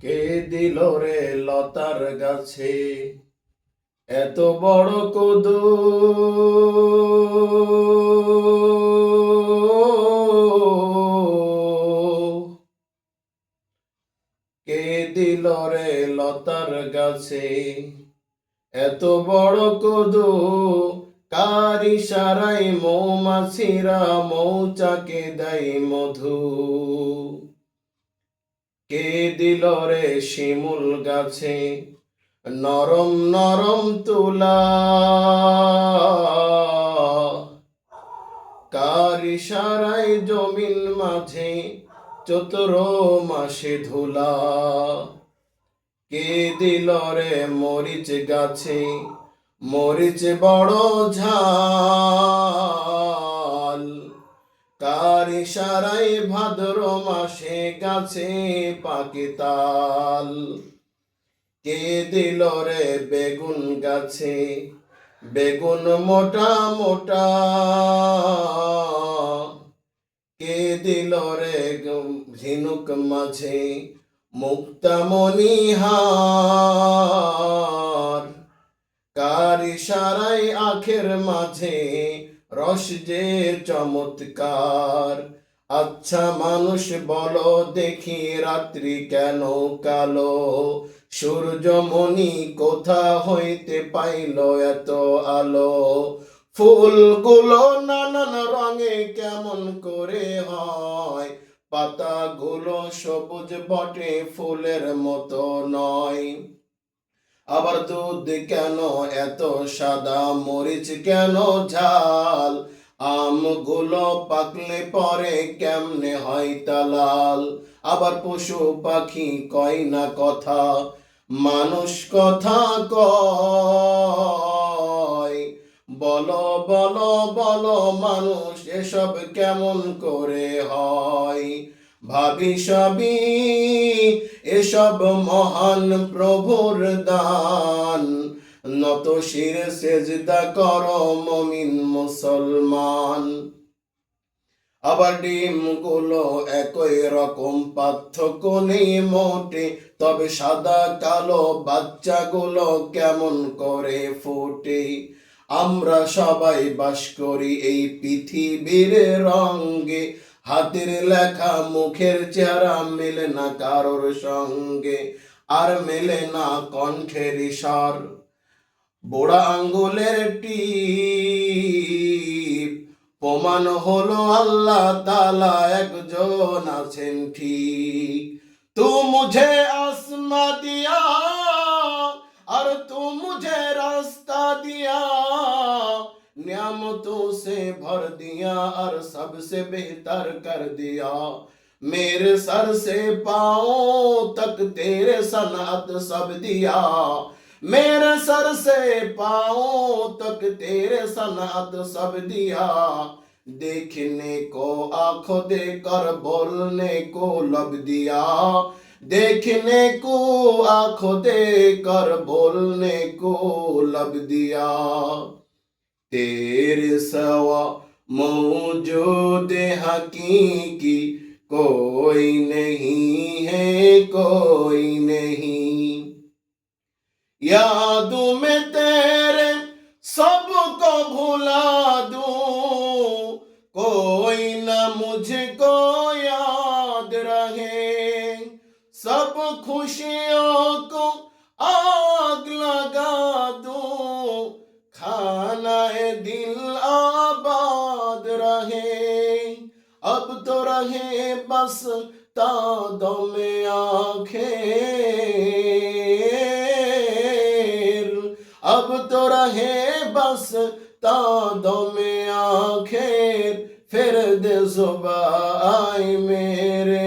কে দিল রে লতার গাছে? এত বড় কদু। কে দিল রে লতার গাছে? এত বড় কদু। কারি সারাই মৌমাছিরা মৌচাকে দেয় মধু। কে দিল রে শিমুল গাছে? নরম নরম তুলা। কার ইশারায় জমিন মাঝে চতুর মাসে ধুলা? কে দিল রে মরিচ গাছে? মরিচ বড় কার ইশারায় ভাদ্র মাসে গাছে পাকে তাল। কে দিল রে বেগুন গাছে? বেগুন মোটা মোটা। কে দিল রে ঝিনুক মাঝে মুক্তামণি হার কার ইশারায় আখের মাঝে রস যে চমৎকার। আচ্ছা মানুষ, বলো দেখি রাত্রি কেন কালো? সূর্যমণি কোথা হইতে পাইল এত আলো? ফুলগুলো নানান রঙে কেমন করে হয়? পাতাগুলো সবুজ বটে, ফুলের মতো নয়। আবার দুধ কেন এত সাদা মরিচ কেন ঝাল? আমগুলো পাকলে পরে কেমনে হয় তালাল? আবার পশু পাখি কয় না কথা? মানুষ কথা কয়। বলো বলো বলো, মানুষ এসব কেমন করে হয়? ভাবি এসব মহান প্রভুর দান। নত শির সেজদা কর মমিন মুসলমান। আবার ডিমগুলো একই রকম পার্থক্য নেই মোটে, তবে সাদা কালো বাচ্চাগুলো কেমন করে ফোটে? আমরা সবাই বাস করি এই পৃথিবীর রঙ্গে হাতের লেখা মুখের চেহারা মেলে না কারোর সঙ্গে, আর মেলে না কণ্ঠের ইশার বোড়া আঙ্গুলের টি প্রমাণ হলো আল্লাহ তালা একজন আছেন ঠিক। তু মুঝে আসমা দিয়া, আর তু মুঝে রাস্তা দিয়া नियामतों से भर दिया और सबसे बेहतर कर दिया। मेरे सर से पाओ तक तेरे सनात सब दिया। मेरे सर से पाओ तक तेरे सनात सब दिया। देखने को, आँखों देकर, बोलने को लब दिया। देखने को, आँखों देकर, बोलने को लब दिया। तेरे सवा मौजूद हकीकी कोई नहीं है, कोई नहीं। यादों में तेरे सबको भुला दूँ, कोई न मुझको याद रहे। सब खुशियों को आबाद रहे अब तो रहे बस तादों में आंखें अब तो रहे बस तादों में आंखें फिर दे सुबह मेरे